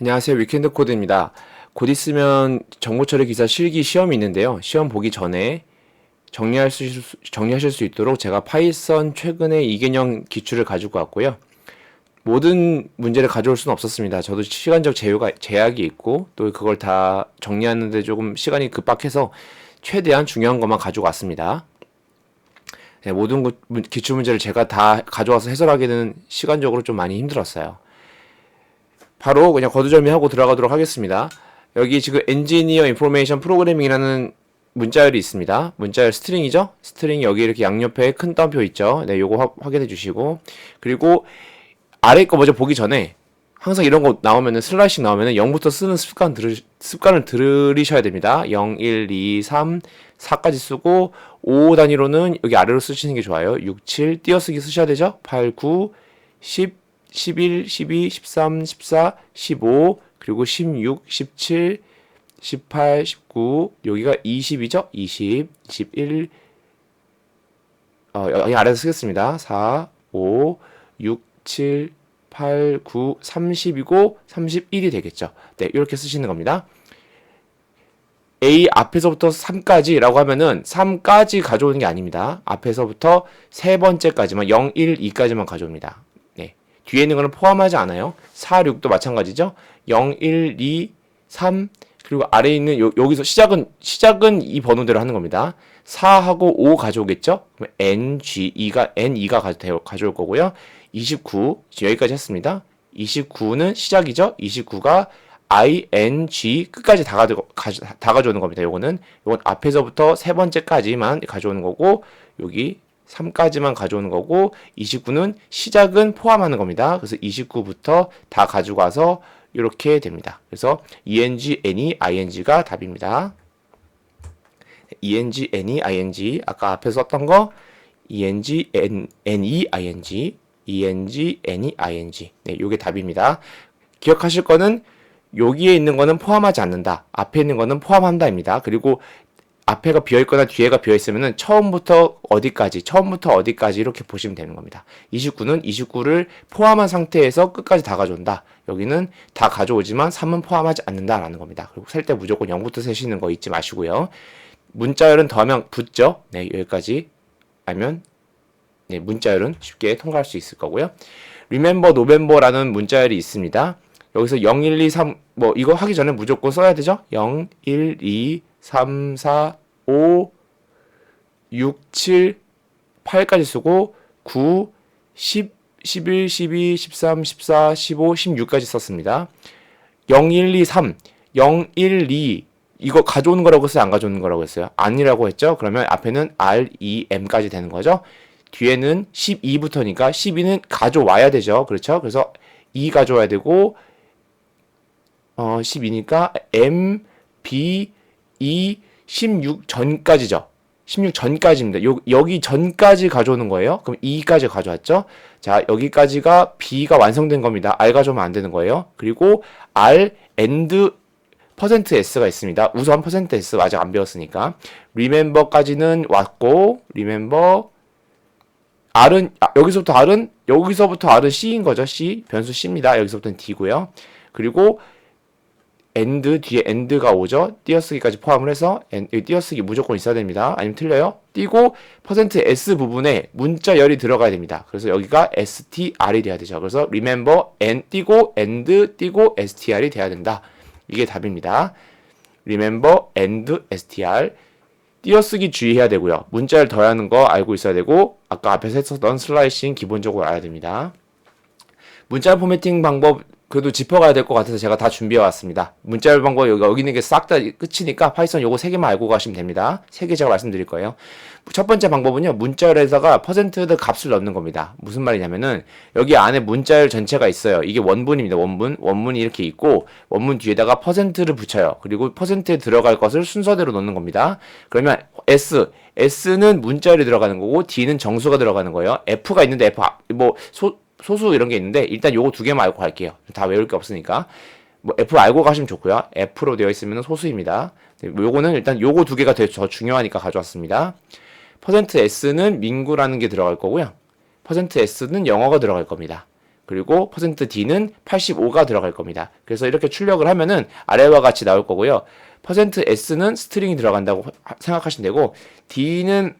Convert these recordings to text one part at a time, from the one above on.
안녕하세요. 위켄드 코드입니다. 곧 있으면 정보처리 기사 실기 시험이 있는데요. 시험 보기 전에 정리할 수, 정리하실 수 있도록 제가 파이썬 최근에 이개념 기출을 가지고 왔고요. 모든 문제를 가져올 수는 없었습니다. 저도 시간적 제휴가, 제약이 있고 또 그걸 다 정리하는데 조금 시간이 급박해서 최대한 중요한 것만 가지고 왔습니다. 네, 모든 기출 문제를 제가 다 가져와서 해설하기는 시간적으로 좀 많이 힘들었어요. 바로 그냥 거두절미하고 들어가도록 하겠습니다. 여기 지금 엔지니어 인포메이션 프로그래밍이라는 문자열이 있습니다. 문자열 스트링이죠? 스트링 여기 이렇게 양옆에 큰 따옴표 있죠? 네, 요거 확- 확인해 주시고 그리고 아래 거 먼저 보기 전에 항상 이런 거 나오면은 슬라이싱 나오면은 0부터 쓰는 습관 들으, 습관을 들으셔야 됩니다. 0, 1, 2, 3, 4까지 쓰고 5 단위로는 여기 아래로 쓰시는 게 좋아요. 6, 7 띄어쓰기 쓰셔야 되죠? 8, 9, 10, 11, 12, 13, 14, 15 그리고 16, 17, 18, 19 여기가 20이죠? 20, 21 어, 여기 아래서 쓰겠습니다. 4, 5, 6, 7, 8, 9, 30이고 31이 되겠죠. 네, 이렇게 쓰시는 겁니다. A 앞에서부터 3까지라고 하면은 3까지 가져오는 게 아닙니다. 앞에서부터 세 번째까지만 0, 1, 2까지만 가져옵니다. 네. 뒤에 있는 거는 포함하지 않아요. 4, 6도 마찬가지죠. 0, 1, 2, 3 그리고 아래에 있는 요, 여기서 시작은 시작은 이 번호대로 하는 겁니다. 4하고 5 가져오겠죠? 그럼 N, G, 2가 N, 2가 가져, 가져올 거고요. 29 지금 여기까지 했습니다. 29는 시작이죠. 29가 I, N, G 끝까지 다 가져- 다 가져오는 겁니다. 요거는 요건 앞에서부터 세 번째까지만 가져오는 거고 여기 3까지만 가져오는 거고 29는 시작은 포함하는 겁니다. 그래서 29부터 다 와서 이렇게 됩니다. 그래서 eng, any, ing가 답입니다. eng, any, ing 아까 앞에 썼던 거 eng, n, any, ing eng, any, ing 네, 요게 답입니다. 기억하실 거는 여기에 있는 거는 포함하지 않는다. 앞에 있는 거는 포함한다입니다. 그리고 앞에가 비어 있거나 뒤에가 비어 있으면은 처음부터 어디까지, 처음부터 어디까지 이렇게 보시면 되는 겁니다. 29는 29를 포함한 상태에서 끝까지 다 가져온다. 여기는 다 가져오지만 3은 포함하지 않는다라는 겁니다. 그리고 셀 때 무조건 0부터 세시는 거 잊지 마시고요. 문자열은 더하면 붙죠. 네, 여기까지 알면 네, 문자열은 쉽게 통과할 수 있을 거고요. remember november라는 문자열이 있습니다. 여기서 0, 1, 2, 3, 뭐, 이거 하기 전에 무조건 써야 되죠? 0, 1, 2, 3, 4, 5, 6, 7, 8까지 쓰고, 9, 10, 11, 12, 13, 14, 15, 16까지 썼습니다. 0, 1, 2, 3, 0, 1, 2, 이거 가져오는 거라고 했어요? 안 가져오는 거라고 했어요? 아니라고 했죠? 그러면 앞에는 R, E, M까지 되는 거죠? 뒤에는 12부터니까 12는 가져와야 되죠? 그렇죠? 그래서 2 가져와야 되고, 어, 12니까 M, B, E, 16 전까지죠. 16 전까지입니다. 요, 여기 전까지 가져오는 거예요. 그럼 2까지 가져왔죠. 자, 여기까지가 B가 완성된 겁니다. R 가져오면 안 되는 거예요. 그리고 R, AND S가 있습니다. 우선 퍼센트 S 아직 안 배웠으니까. remember까지는 왔고, remember R은 아, 여기서부터 R은 여기서부터 R은 C인 거죠. C 변수 C입니다. 여기서부터는 D고요. 그리고 and 뒤에 and가 오죠. 띄어쓰기까지 포함을 해서 띄어쓰기 무조건 있어야 됩니다. 아니면 틀려요. 띄고 퍼센트 %s 부분에 문자열이 들어가야 됩니다. 그래서 여기가 str이 돼야 되죠. 그래서 remember and 띄고 and 띄고 str이 돼야 된다. 이게 답입니다. remember and str 띄어쓰기 주의해야 되고요. 문자를 더하는 거 알고 있어야 되고 아까 앞에서 했었던 슬라이싱 기본적으로 알아야 됩니다. 문자 포매팅 방법 그래도 짚어가야 될 것 같아서 제가 다 준비해 왔습니다. 문자 열 방법 여기, 여기 있는 게 싹 다 끝이니까 파이썬 요거 세 개만 알고 가시면 됩니다. 세 개 제가 말씀드릴 거예요. 첫 번째 방법은요. 문자열에다가 퍼센트 값을 넣는 겁니다. 무슨 말이냐면은 여기 안에 문자열 전체가 있어요. 이게 원문입니다. 원문. 원문이 이렇게 있고 원문 뒤에다가 퍼센트를 붙여요. 그리고 퍼센트에 들어갈 것을 순서대로 넣는 겁니다. 그러면 S S는 문자열이 들어가는 거고 D는 정수가 들어가는 거예요. F가 있는데 F 뭐 소, 소수 이런 게 있는데 일단 요거 두 개만 알고 갈게요. 다 외울 게 없으니까. 뭐 F 알고 가시면 좋고요. F로 되어 있으면 소수입니다. 요거는 일단 요거 두 개가 되게 더 중요하니까 가져왔습니다. 퍼센트 %S는 민구라는 게 들어갈 거고요. 퍼센트 %S는 영어가 들어갈 겁니다. 그리고 퍼센트 %d는 85가 들어갈 겁니다. 그래서 이렇게 출력을 하면은 아래와 같이 나올 거고요. 퍼센트 %s는 스트링이 들어간다고 하- 생각하시면 되고 d는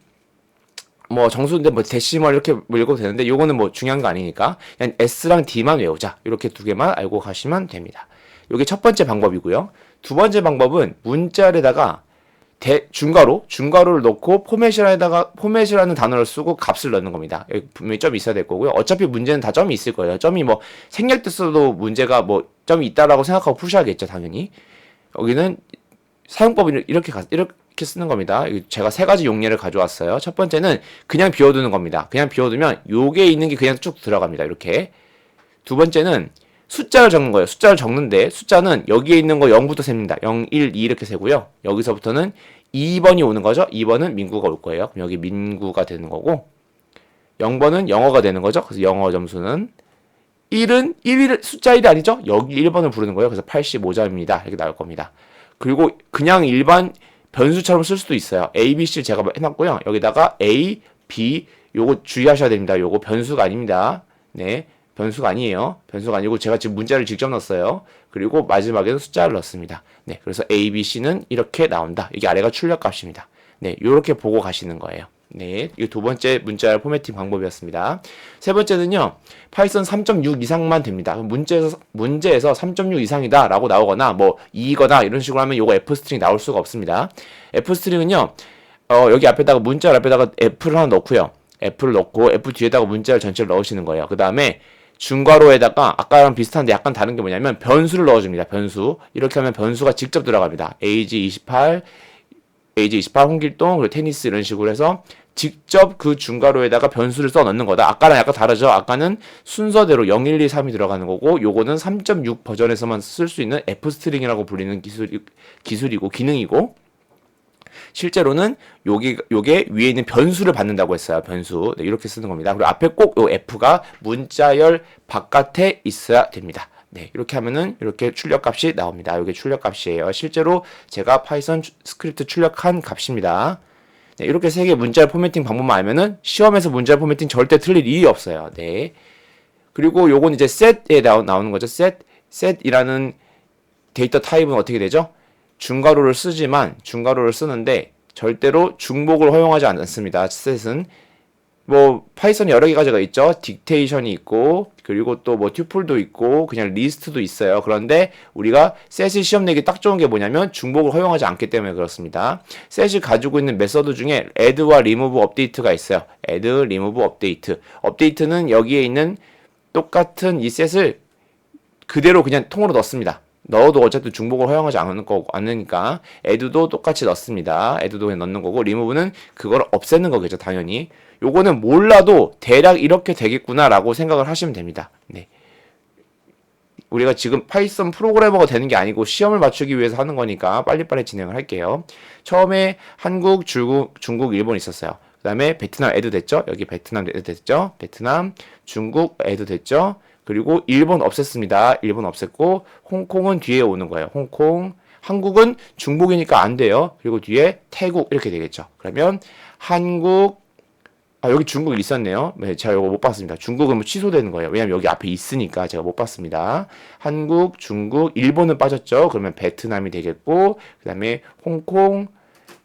뭐 정수인데 뭐 데시멀 이렇게 읽어도 되는데 요거는 뭐 중요한 거 아니니까 그냥 s랑 d만 외우자 이렇게 두 개만 알고 가시면 됩니다. 요게 첫 번째 방법이고요. 두 번째 방법은 문자에다가 대, 중괄호, 중괄호를 넣고 포맷이라다가 포맷이라는 단어를 쓰고 값을 넣는 겁니다. 분명히 점이 있어야 될 거고요. 어차피 문제는 다 점이 있을 거예요. 점이 뭐 생략 됐어도 문제가 뭐 점이 있다라고 생각하고 푸셔야겠죠, 당연히. 여기는 사용법이 이렇게 가- 이렇게 쓰는 겁니다. 제가 세 가지 용례를 가져왔어요. 첫 번째는 그냥 비워두는 겁니다. 그냥 비워두면 요게 있는 게 그냥 쭉 들어갑니다. 이렇게. 두 번째는 숫자를 적는 거예요. 숫자를 적는데 숫자는 여기에 있는 거 0부터 셉니다. 0, 1, 2 이렇게 세고요. 여기서부터는 2번이 오는 거죠. 2번은 민구가 올 거예요. 그럼 여기 민구가 되는 거고 0번은 영어가 되는 거죠. 그래서 영어 점수는 1은 1일 숫자 1이 아니죠. 여기 1번을 부르는 거예요. 그래서 85점입니다. 이렇게 나올 겁니다. 그리고 그냥 일반 변수처럼 쓸 수도 있어요. A, B, C 제가 해놨고요. 여기다가 A, B 요거 주의하셔야 됩니다. 요거 변수가 아닙니다. 네. 변수가 아니에요. 변수가 아니고 제가 지금 문자를 직접 넣었어요. 그리고 마지막에는 숫자를 넣습니다. 네. 그래서 A, B, C는 이렇게 나온다. 이게 아래가 출력 값입니다. 네. 요렇게 보고 가시는 거예요. 네. 이게 두 번째 문자 포매팅 방법이었습니다. 세 번째는요. 파이썬 3.6 이상만 됩니다. 문제에서 문제에서 3.6 이상이다 라고 나오거나 뭐 2거나 이런 식으로 하면 요거 F 스트링 나올 수가 없습니다. F 스트링은요. 어, 여기 앞에다가 문자 앞에다가 F를 하나 넣고요. F를 넣고 F 뒤에다가 문자를 전체를 넣으시는 거예요. 그 다음에 중괄호에다가 아까랑 비슷한데 약간 다른 게 뭐냐면 변수를 넣어줍니다. 변수. 이렇게 하면 변수가 직접 들어갑니다. age 28, age 28 홍길동 그리고 테니스 이런 식으로 해서 직접 그 중괄호에다가 변수를 써 넣는 거다. 아까랑 약간 다르죠. 아까는 순서대로 0, 1, 2, 3이 들어가는 거고 요거는 3.6 버전에서만 쓸 수 있는 F 스트링이라고 불리는 기술 기술이고 기능이고 실제로는 요게 요게 위에 있는 변수를 받는다고 했어요. 변수. 네, 이렇게 쓰는 겁니다. 그리고 앞에 꼭 요 F가 문자열 바깥에 있어야 됩니다. 네, 이렇게 하면은 이렇게 출력 값이 나옵니다. 이게 출력 값이에요. 실제로 제가 파이썬 스크립트 출력한 값입니다. 네, 이렇게 세 개 문자 포매팅 방법만 알면은 시험에서 문자 포매팅 절대 틀릴 일이 없어요. 네. 그리고 요건 이제 set에 나오, 나오는 거죠. set, set이라는 데이터 타입은 어떻게 되죠? 중괄호를 쓰지만 중괄호를 쓰는데 절대로 중복을 허용하지 않습니다. set은 뭐 파이썬 여러 개 가지가 있죠. 딕테이션이 있고 그리고 또 뭐 튜플도 있고 그냥 리스트도 있어요. 그런데 우리가 셋이 시험 내기 딱 좋은 게 뭐냐면 중복을 허용하지 않기 때문에 그렇습니다. 셋이 가지고 있는 메서드 중에 add와 remove, update가 있어요. add, remove, update. update는 여기에 있는 똑같은 이 셋을 그대로 그냥 통으로 넣습니다. 넣어도 어쨌든 중복을 허용하지 않는 거 않으니까 add도 똑같이 넣습니다. add도 그냥 넣는 거고 remove는 그걸 없애는 거겠죠, 당연히. 요거는 몰라도 대략 이렇게 되겠구나라고 생각을 하시면 됩니다. 네. 우리가 지금 파이썬 프로그래머가 되는 게 아니고 시험을 맞추기 위해서 하는 거니까 빨리빨리 진행을 할게요. 처음에 한국, 중국, 중국, 일본 있었어요. 그 다음에 베트남 애도 됐죠? 여기 베트남 애도 됐죠? 베트남, 중국 애도 됐죠? 그리고 일본 없앴습니다. 일본 없앴고 홍콩은 뒤에 오는 거예요. 홍콩, 한국은 중복이니까 안 돼요. 그리고 뒤에 태국 이렇게 되겠죠. 그러면 한국, 아, 여기 중국 있었네요. 네, 제가 이거 못 봤습니다. 중국은 뭐 취소되는 거예요. 왜냐면 여기 앞에 있으니까 제가 못 봤습니다. 한국, 중국, 일본은 빠졌죠. 그러면 베트남이 되겠고, 그 다음에 홍콩,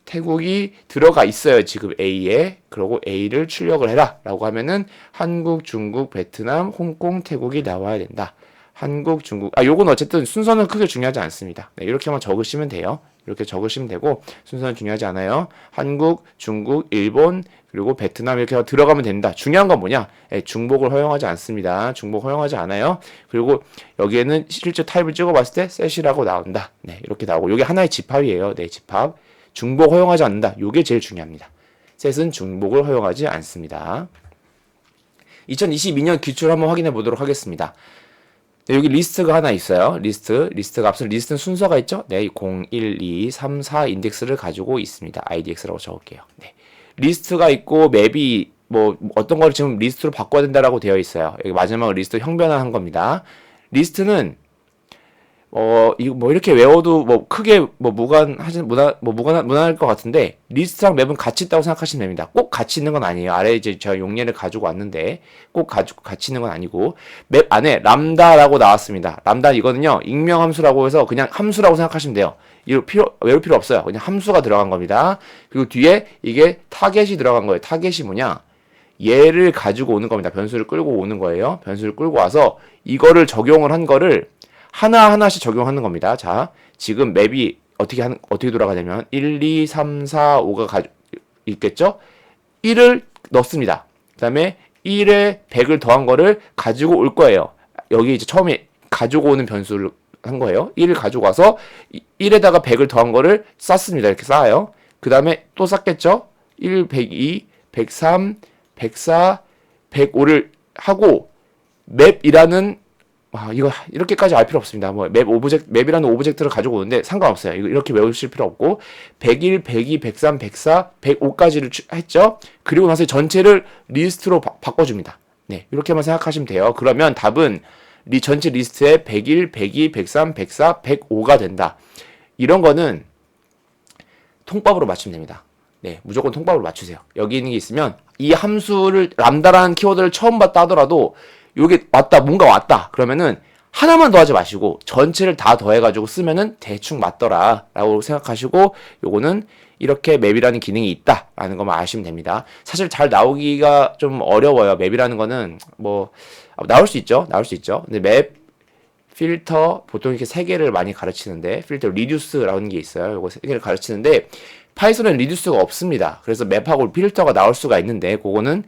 태국이 들어가 있어요. 지금 A에. 그러고 A를 출력을 해라. 라고 하면은 한국, 중국, 베트남, 홍콩, 태국이 나와야 된다. 한국, 중국. 아, 요건 어쨌든 순서는 크게 중요하지 않습니다. 네, 이렇게만 적으시면 돼요. 이렇게 적으시면 되고 순서는 중요하지 않아요. 한국, 중국, 일본, 그리고 베트남 이렇게 들어가면 된다. 중요한 건 뭐냐? 예, 중복을 허용하지 않습니다. 중복 허용하지 않아요. 그리고 여기에는 실제 타입을 찍어봤을 때 셋이라고 나온다. 네, 이렇게 나오고 이게 하나의 집합이에요. 네, 집합. 중복 허용하지 않는다. 이게 제일 중요합니다. 셋은 중복을 허용하지 않습니다. 2022년 기출 한번 확인해 보도록 하겠습니다. 네, 여기 리스트가 하나 있어요. 리스트, 리스트 값은 리스트는 순서가 있죠? 네, 0, 1, 2, 3, 4 인덱스를 가지고 있습니다. IDX라고 적을게요. 네. 리스트가 있고 맵이 뭐 어떤 걸 지금 리스트로 바꿔야 된다라고 되어 있어요. 여기 마지막 리스트 형변화한 겁니다. 리스트는 어, 이거 뭐 이렇게 외워도 뭐 크게 뭐 무관하지 무난 뭐 무관 무난할 것 같은데 리스트랑 맵은 같이 있다고 생각하시면 됩니다. 꼭 같이 있는 건 아니에요. 아래 이제 제가 용례를 가지고 왔는데 꼭 가지고 같이 있는 건 아니고 맵 안에 람다라고 나왔습니다. 람다 이거는요 익명 함수라고 해서 그냥 함수라고 생각하시면 돼요. 이거 필요 외울 필요 없어요. 그냥 함수가 들어간 겁니다. 그리고 뒤에 이게 타겟이 들어간 거예요. 타겟이 뭐냐? 얘를 가지고 오는 겁니다. 변수를 끌고 오는 거예요. 변수를 끌고 와서 이거를 적용을 한 거를 하나하나씩 적용하는 겁니다. 자, 지금 맵이 어떻게 하는, 어떻게 돌아가냐면 1, 2, 3, 4, 5가 가, 있겠죠? 1을 넣습니다. 그 다음에 1에 100을 더한 거를 가지고 올 거예요. 여기 이제 처음에 가지고 오는 변수를 한 거예요. 1을 가지고 와서 1에다가 100을 더한 거를 쌌습니다. 이렇게 쌓아요. 그 다음에 또 쌌겠죠? 1, 102, 103, 104, 105를 하고 맵이라는 와, 이거 이렇게까지 알 필요 없습니다. 뭐 맵 오브젝트 맵이라는 오브젝트를 가지고 오는데 상관없어요. 이거 이렇게 외우실 필요 없고 101, 102, 103, 104, 105까지를 했죠. 그리고 나서 전체를 리스트로 바, 바꿔 줍니다. 네, 이렇게만 생각하시면 돼요. 그러면 답은 리 전체 리스트에 101, 102, 103, 104, 105가 된다. 이런 거는 통밥으로 맞추면 됩니다. 네, 무조건 통밥으로 맞추세요. 여기 있는 게 있으면 이 함수를 람다라는 키워드를 처음 봤다 하더라도 요게 왔다 뭔가 왔다 그러면은 하나만 더 하지 마시고 전체를 다 더해가지고 쓰면은 대충 맞더라라고 생각하시고 요거는 이렇게 맵이라는 기능이 있다라는 것만 아시면 됩니다. 사실 잘 나오기가 좀 어려워요. 맵이라는 거는 뭐 나올 수 있죠, 나올 수 있죠. 근데 맵 필터 보통 이렇게 세 개를 많이 가르치는데 필터 리듀스라는 게 있어요. 요거 세 개를 가르치는데 파이썬은 리듀스가 없습니다. 그래서 맵하고 필터가 나올 수가 있는데 그거는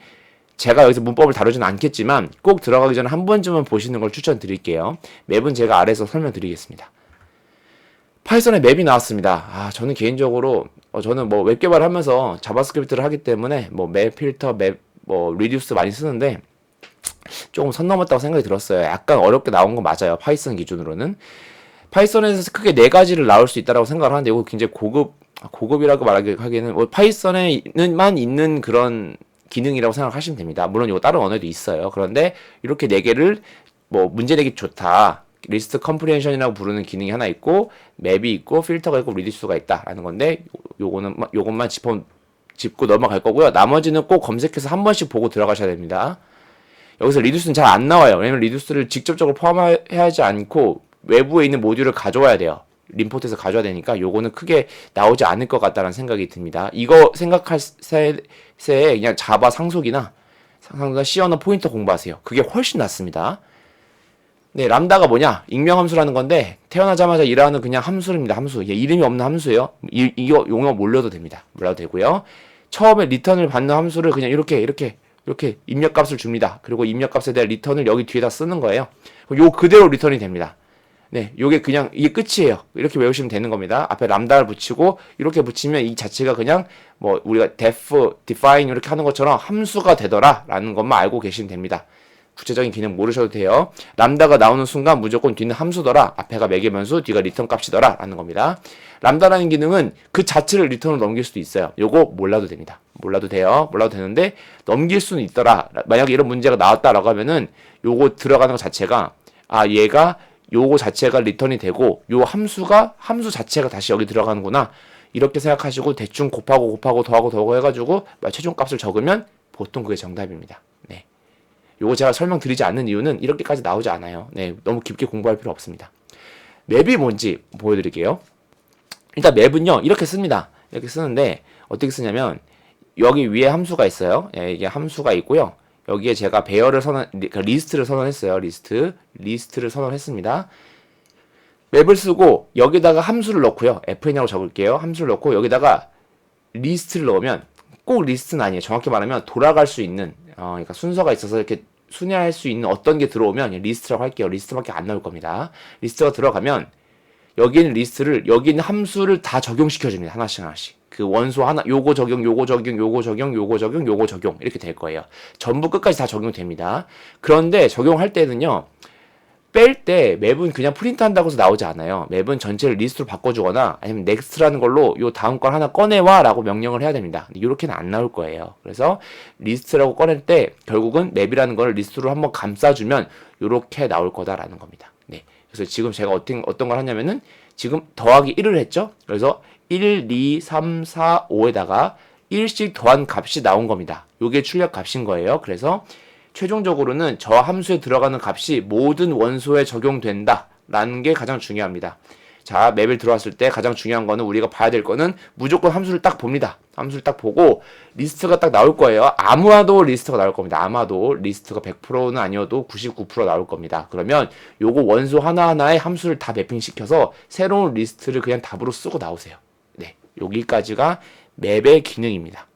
제가 여기서 문법을 다루지는 않겠지만 꼭 들어가기 전에 한 번쯤은 보시는 걸 추천드릴게요. 맵은 제가 아래에서 설명드리겠습니다. 파이썬에 맵이 나왔습니다. 아, 저는 개인적으로 어, 저는 뭐 웹 개발하면서 자바스크립트를 하기 때문에 뭐 맵 필터, 맵 뭐 리듀스 많이 쓰는데 조금 선 넘었다고 생각이 들었어요. 약간 어렵게 나온 건 맞아요. 파이썬 기준으로는. 파이썬에서 크게 네 가지를 나올 수 있다라고 생각을 하는데 이거 굉장히 고급 고급이라고 말하기에는 뭐 파이썬에만 있는 그런 기능이라고 생각하시면 됩니다. 물론 이거 다른 언어에도 있어요. 그런데 이렇게 네 개를 뭐 문제 내기 좋다. 리스트 컴프리hen션이라고 부르는 기능이 하나 있고 맵이 있고 필터가 있고 리디스가 있다라는 건데 요거는 요것만 짚어 짚고 넘어갈 거고요. 나머지는 꼭 검색해서 한 번씩 보고 들어가셔야 됩니다. 여기서 리듀스는 잘 안 나와요. 왜냐면 리듀스를 직접적으로 포함하지 않고 외부에 있는 모듈을 가져와야 돼요. 림포트에서 가져야 되니까 요거는 크게 나오지 않을 것 같다는 생각이 듭니다. 이거 생각할 새, 새 그냥 자바 상속이나 상속이나 C 언어 포인터 공부하세요. 그게 훨씬 낫습니다. 네, 람다가 뭐냐? 익명 함수라는 건데 태어나자마자 일하는 그냥 함수입니다. 함수. 예, 이름이 없는 함수예요. 이, 이거 용어 몰려도 됩니다. 몰라도 되고요. 처음에 리턴을 받는 함수를 그냥 이렇게 이렇게 이렇게 입력값을 줍니다. 그리고 입력값에 대한 리턴을 여기 뒤에다 쓰는 거예요. 요 그대로 리턴이 됩니다. 네, 요게 그냥 이게 끝이에요. 이렇게 외우시면 되는 겁니다. 앞에 람다를 붙이고 이렇게 붙이면 이 자체가 그냥 뭐 우리가 def, define 이렇게 하는 것처럼 함수가 되더라라는 것만 알고 계시면 됩니다. 구체적인 기능 모르셔도 돼요. 람다가 나오는 순간 무조건 뒤는 함수더라. 앞에가 매개 변수, 뒤가 리턴 값이더라. 라는 겁니다. 람다라는 기능은 그 자체를 리턴으로 넘길 수도 있어요. 요거 몰라도 됩니다. 몰라도 돼요. 몰라도 되는데 넘길 수는 있더라. 만약에 이런 문제가 나왔다라고 하면은 요거 들어가는 것 자체가 아 얘가 요거 자체가 리턴이 되고 요 함수가 함수 자체가 다시 여기 들어가는구나. 이렇게 생각하시고 대충 곱하고 곱하고 더하고 더하고 해가지고 최종 값을 적으면 보통 그게 정답입니다. 네. 요거 제가 설명드리지 않는 이유는 이렇게까지 나오지 않아요. 네, 너무 깊게 공부할 필요 없습니다. 맵이 뭔지 보여드릴게요. 일단 맵은요 이렇게 씁니다. 이렇게 쓰는데 어떻게 쓰냐면 여기 위에 함수가 있어요. 예, 이게 함수가 있고요. 여기에 제가 배열을 선언, 그러니까 리스트를 선언했어요. 리스트, 리스트를 선언했습니다. 맵을 쓰고 여기다가 함수를 넣고요. fn이라고 적을게요. 함수를 넣고 여기다가 리스트를 넣으면 꼭 리스트는 아니에요. 정확히 말하면 돌아갈 수 있는 어, 그러니까 순서가 있어서 이렇게 순회할 수 있는 어떤 게 들어오면 리스트라고 할게요. 리스트밖에 안 나올 겁니다. 리스트가 들어가면 여기 있는 리스트를 여기 있는 함수를 다 적용시켜 줍니다. 하나씩 하나씩. 그 원소 하나 요거 적용, 요거 적용, 요거 적용, 요거 적용, 요거 적용 이렇게 될 거예요. 전부 끝까지 다 적용됩니다. 그런데 적용할 때는요. 뺄 때 맵은 그냥 프린트 한다고 해서 나오지 않아요. 맵은 전체를 리스트로 바꿔주거나 아니면 넥스트라는 걸로 요 다음 걸 하나 꺼내와 라고 명령을 해야 됩니다. 이렇게는 안 나올 거예요. 그래서 리스트라고 꺼낼 때 결국은 맵이라는 걸 리스트로 한번 감싸주면 이렇게 나올 거다라는 겁니다. 네. 그래서 지금 제가 어떤, 어떤 걸 하냐면은 지금 더하기 1을 했죠? 그래서 1, 2, 3, 4, 5에다가 1씩 더한 값이 나온 겁니다. 요게 출력 값인 거예요. 그래서 최종적으로는 저 함수에 들어가는 값이 모든 원소에 적용된다. 라는 게 가장 중요합니다. 자, 맵을 들어왔을 때 가장 중요한 거는 우리가 봐야 될 거는 무조건 함수를 딱 봅니다. 함수를 딱 보고 리스트가 딱 나올 거예요. 아마도 리스트가 나올 겁니다. 아마도 리스트가 100%는 아니어도 99% 나올 겁니다. 그러면 요거 원소 하나하나의 함수를 다 매핑시켜서 새로운 리스트를 그냥 답으로 쓰고 나오세요. 네. 여기까지가 맵의 기능입니다.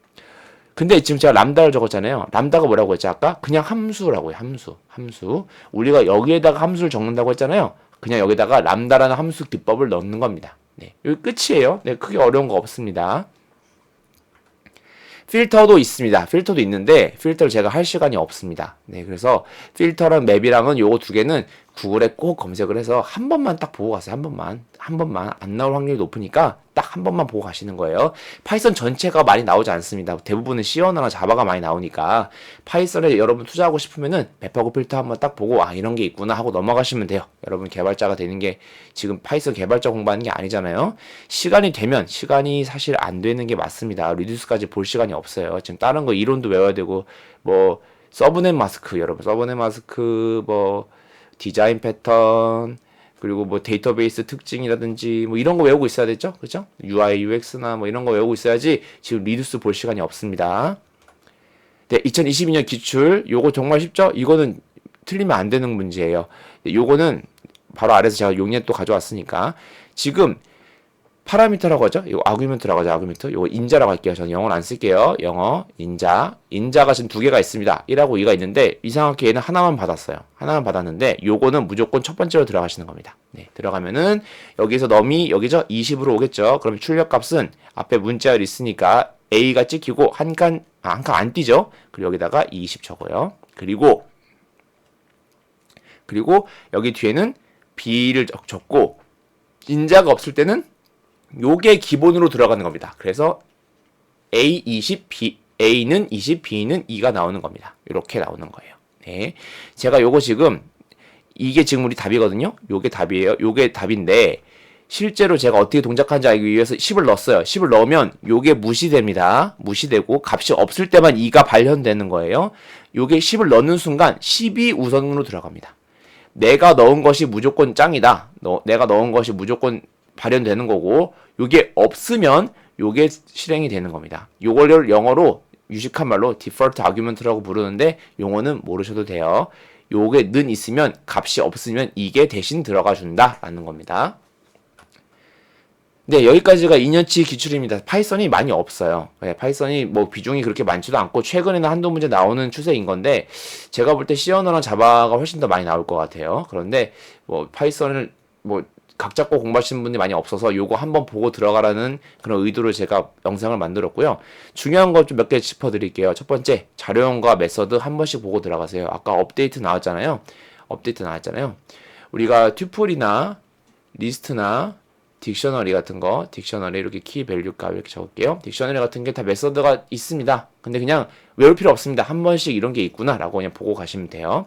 근데 지금 제가 람다를 적었잖아요. 람다가 뭐라고 했죠? 아까 그냥 함수라고요. 함수. 함수. 우리가 여기에다가 함수를 적는다고 했잖아요. 그냥 여기다가 람다라는 함수 기법을 넣는 겁니다. 네. 여기 끝이에요. 네, 크게 어려운 거 없습니다. 필터도 있습니다. 필터도 있는데 필터를 제가 할 시간이 없습니다. 네, 그래서 필터랑 맵이랑은 요거 두 개는 구글에 꼭 검색을 해서 한 번만 딱 보고 가세요. 한 번만. 한 번만. 안 나올 확률이 높으니까 딱 한 번만 보고 가시는 거예요. 파이썬 전체가 많이 나오지 않습니다. 대부분은 C언어나 자바가 많이 나오니까 파이썬에 여러분 투자하고 싶으면은 맵하고 필터 한번 딱 보고 아 이런 게 있구나 하고 넘어가시면 돼요. 여러분 개발자가 되는 게 지금 파이썬 개발자 공부하는 게 아니잖아요. 시간이 되면 시간이 사실 안 되는 게 맞습니다. 리듀스까지 볼 시간이 없어요. 지금 다른 거 이론도 외워야 되고 뭐 서브넷 마스크 여러분 서브넷 마스크 뭐 디자인 패턴 그리고 뭐 데이터베이스 특징이라든지 뭐 이런 거 외우고 있어야 되죠? 그죠? UI UX나 뭐 이런 거 외우고 있어야지 지금 리두스 볼 시간이 없습니다. 네 2022년 기출. 요거 정말 쉽죠? 이거는 틀리면 안 되는 문제예요. 네, 요거는 바로 아래서 제가 용량 또 가져왔으니까. 지금 파라미터라고 하죠. 이거 아규멘트라고 하죠. 아규멘트. 이거 인자라고 할게요. 저는 영어는 안 쓸게요. 영어 인자. 인자가 지금 두 개가 있습니다. 1하고 2가 있는데 이상하게 얘는 하나만 받았어요. 하나만 받았는데 요거는 무조건 첫 번째로 들어가시는 겁니다. 네, 들어가면은 여기서 넘이 여기죠. 20으로 오겠죠. 그럼 출력 값은 앞에 문자열 있으니까 A가 찍히고 한 칸, 아, 한칸안 띄죠. 그리고 여기다가 20 적어요. 그리고 그리고 여기 뒤에는 B를 적- 적고 인자가 없을 때는 요게 기본으로 들어가는 겁니다. 그래서 A 20, B, A는 20, B는 2가 나오는 겁니다. 이렇게 나오는 거예요. 네. 제가 요거 지금 이게 지금 우리 답이거든요. 요게 답이에요. 요게 답인데 실제로 제가 어떻게 동작하는지 알기 위해서 10을 넣었어요. 10을 넣으면 요게 무시됩니다. 무시되고 값이 없을 때만 2가 발현되는 거예요. 요게 10을 넣는 순간 10이 우선으로 들어갑니다. 내가 넣은 것이 무조건 짱이다. 너, 내가 넣은 것이 무조건 발현되는 거고 요게 없으면 요게 실행이 되는 겁니다. 요걸 영어로 유식한 말로 default argument라고 부르는데 용어는 모르셔도 돼요. 요게 는 있으면 값이 없으면 이게 대신 들어가 준다라는 겁니다. 네, 여기까지가 2년치 기출입니다. 파이썬이 많이 없어요. 네, 파이썬이 뭐 비중이 그렇게 많지도 않고 최근에는 한두 문제 나오는 추세인 건데 제가 볼 때 C 언어랑 자바가 훨씬 더 많이 나올 것 같아요. 그런데 뭐 파이썬을 뭐 각 잡고 공부하시는 분들이 많이 없어서 요거 한번 보고 들어가라는 그런 의도로 제가 영상을 만들었고요. 중요한 것 좀 몇 개 짚어드릴게요. 첫 번째, 자료형과 메서드 한 번씩 보고 들어가세요. 아까 업데이트 나왔잖아요. 업데이트 나왔잖아요. 우리가 튜플이나 리스트나 딕셔너리 같은 거, 딕셔너리 이렇게 키 밸류 값 이렇게 적을게요. 딕셔너리 같은 게 다 메서드가 있습니다. 근데 그냥 외울 필요 없습니다. 한 번씩 이런 게 있구나라고 그냥 보고 가시면 돼요.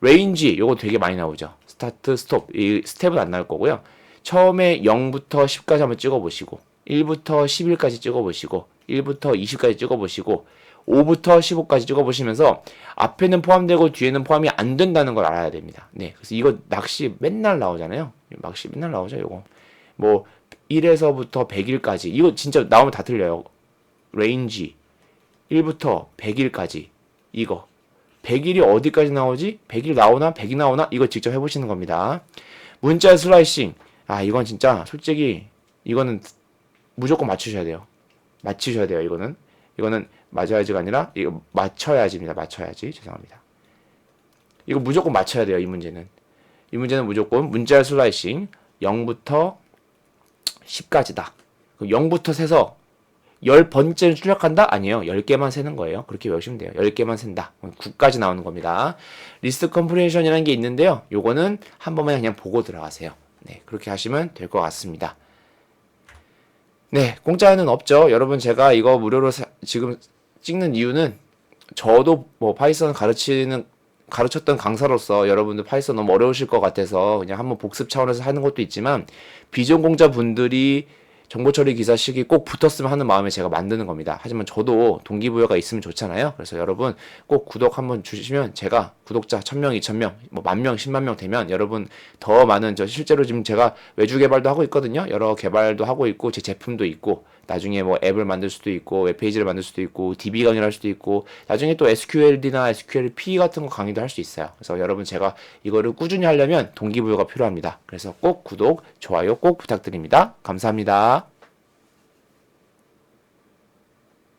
레인지 요거 되게 많이 나오죠. 스타트, 스톱 이 스텝은 안 나올 거고요. 처음에 0부터 10까지 한번 찍어 보시고 1부터 11까지 찍어 보시고 1부터 20까지 찍어 보시고 5부터 15까지 찍어 보시면서 앞에는 포함되고 뒤에는 포함이 안 된다는 걸 알아야 됩니다. 네. 그래서 이거 낚시 맨날 나오잖아요. 낚시 맨날 나오죠, 요거. 뭐 1에서부터 100일까지 이거 진짜 나오면 다 틀려요. 레인지 1부터 100일까지 이거 100일이 어디까지 나오지? 100일 나오나? 100이 나오나? 이거 직접 해보시는 겁니다. 문자 슬라이싱. 아, 이건 진짜 솔직히 이거는 무조건 맞추셔야 돼요. 맞추셔야 돼요, 이거는. 이거는 맞아야지가 아니라 이거 맞춰야지입니다. 맞춰야지. 죄송합니다. 이거 무조건 맞춰야 돼요, 이 문제는. 이 문제는 무조건 문자 슬라이싱 0부터 10까지다. 0부터 세서 10번째를 출력한다? 아니에요. 10개만 세는 거예요. 그렇게 외우시면 돼요. 10개만 센다. 9까지 나오는 겁니다. 리스트 컴프레이션이라는 게 있는데요. 요거는 한 번만 그냥 보고 들어가세요. 네, 그렇게 하시면 될 것 같습니다. 네, 공짜는 없죠. 여러분 제가 이거 무료로 사- 지금 찍는 이유는 저도 뭐 파이썬 가르치는 가르쳤던 강사로서 여러분들 파이썬 너무 어려우실 것 같아서 그냥 한번 복습 차원에서 하는 것도 있지만 비전공자 분들이 정보 처리 기사식이 꼭 붙었으면 하는 마음에 제가 만드는 겁니다. 하지만 저도 동기부여가 있으면 좋잖아요. 그래서 여러분 꼭 구독 한번 주시면 제가 구독자 1000명, 2000명, 뭐 만 명, 10만 명 되면 여러분 더 많은 저 실제로 지금 제가 외주 개발도 하고 있거든요. 여러 개발도 하고 있고 제 제품도 있고 나중에 뭐 앱을 만들 수도 있고 웹페이지를 만들 수도 있고 DB 강의를 할 수도 있고 나중에 또 SQL이나 SQLP 같은 거 강의도 할 수 있어요. 그래서 여러분 제가 이거를 꾸준히 하려면 동기부여가 필요합니다. 그래서 꼭 구독, 좋아요 꼭 부탁드립니다. 감사합니다.